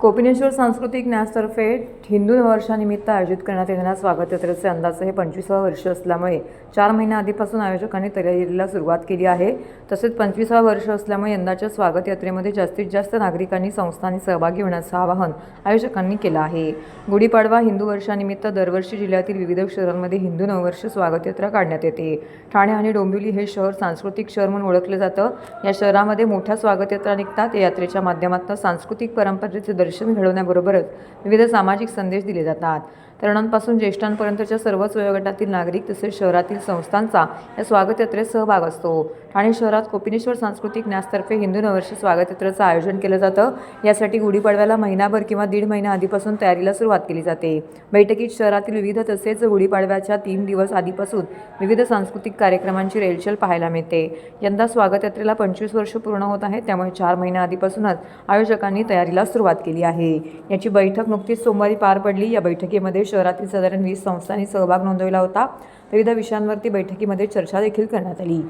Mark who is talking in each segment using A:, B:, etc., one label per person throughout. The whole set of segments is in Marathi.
A: कोपिनेश्वर सांस्कृतिक न्यासतर्फे हिंदू नववर्षानिमित्त आयोजित करण्यात येणाऱ्या स्वागत यात्रेचे अंदाजे हे पंचवीसावं वर्ष असल्यामुळे चार महिन्या आधीपासून आयोजकांनी तयारीला सुरुवात केली आहे. तसेच पंचवीसावं वर्ष असल्यामुळे यंदाच्या स्वागत यात्रेमध्ये जास्तीत जास्त नागरिकांनी संस्थांनी सहभागी होण्याचं आवाहन आयोजकांनी केलं आहे. गुढीपाडवा हिंदू वर्षानिमित्त दरवर्षी जिल्ह्यातील विविध शहरांमध्ये हिंदू नववर्ष स्वागत यात्रा काढण्यात येते. ठाणे आणि डोंबिवली हे शहर सांस्कृतिक शहर म्हणून ओळखलं जातं. या शहरामध्ये मोठ्या स्वागत यात्रा निघतात. या यात्रेच्या माध्यमातून सांस्कृतिक परंपरेचे दर्शन घडवण्याबरोबरच विविध सामाजिक संदेश दिले जातात. तरुणांपासून ज्येष्ठांपर्यंतच्या सर्वच वयोगटातील नागरिक तसेच शहरातील संस्थांचा या स्वागत यात्रेत सहभाग असतो. ठाणे शहरात कोपिनेश्वर सांस्कृतिक न्यासतर्फे हिंदू नववर्ष स्वागत यात्रेचं आयोजन केलं जातं. यासाठी गुढीपाडव्याला महिनाभर किंवा दीड महिना आधीपासून तयारीला सुरुवात केली जाते. बैठकीत शहरातील विविध तसेच गुढीपाडव्याच्या तीन दिवस आधीपासून विविध सांस्कृतिक कार्यक्रमांची रेलचेल पाहायला मिळते. यंदा स्वागत यात्रेला पंचवीस वर्ष पूर्ण होत आहे त्यामुळे चार महिन्या आधीपासूनच आयोजकांनी तयारीला सुरुवात केली आहे. याची बैठक नुकतीच सोमवारी पार पडली. या बैठकीमध्ये शहरातील साधारण वीस संस्थांनी सहभाग नोंदवला होता. विविध विषयांवरती बैठकीमध्ये चर्चा देखील करण्यात आली.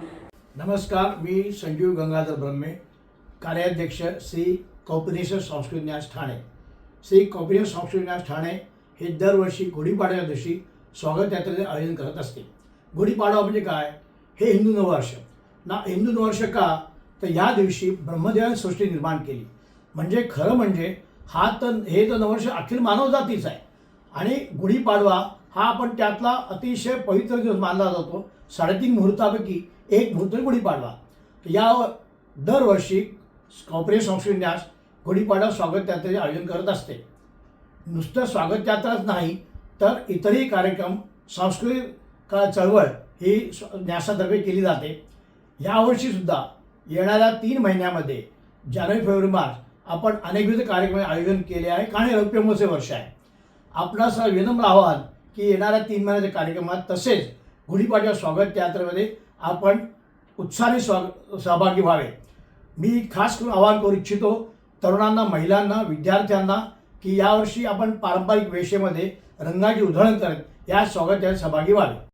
B: नमस्कार मी संजीव गंगाधर ब्रह्मे कार्याध्यक्ष श्री कौपिनेश्वर संस्कृत न्यास ठाणे. श्री कौपिनेश्वर संस्कृत न्यास ठाणे हे दरवर्षी गुढीपाडव्या दिवशी स्वागत यात्रेचे आयोजन करत असते. गुढीपाडवा म्हणजे काय? हे हिंदू नववर्ष. ना हिंदू नववर्ष का? तर या दिवशी ब्रह्मदेवाने सृष्टी निर्माण केली. म्हणजे खरं म्हणजे हा तर हे तर नववर्ष अखिल मानवजातीच आहे. आणि गुढीपाडवा हा आपण त्यातला अतिशय पवित्र दिवस मानला जातो. साडेतीन मुहूर्तापैकी एक मुहूर्त गुढीपाडवा. या दरवर्षी कॉपरेट संस्कृत न्यास गुढीपाडवा स्वागत यात्रेचे आयोजन करत असते. नुसतं स्वागत यात्राच नाही तर इतरही कार्यक्रम सांस्कृतिक का चळवळ ही न्यासातर्फे केली जाते. यावर्षीसुद्धा येणाऱ्या तीन महिन्यामध्ये जानेवारी फेब्रुवारी मार्च आपण अनेकविध कार्यक्रम आयोजन केले आहे. कारण हे रौप्य महोत्सव वर्ष आहे. आपणास विनम्र आव्हान की येणाऱ्या तीन महिन्याच्या कार्यक्रमात तसेच गुढीपाडव्या स्वागत यात्रेमध्ये आपण उत्साहाने स्वाग सहभागी व्हावे. मी खास करून आवाहन करू इच्छितो तरुणांना महिलांना विद्यार्थ्यांना की यावर्षी आपण पारंपरिक वेशेमध्ये रंगाची उधळण करत या स्वागत यात सहभागी व्हावे.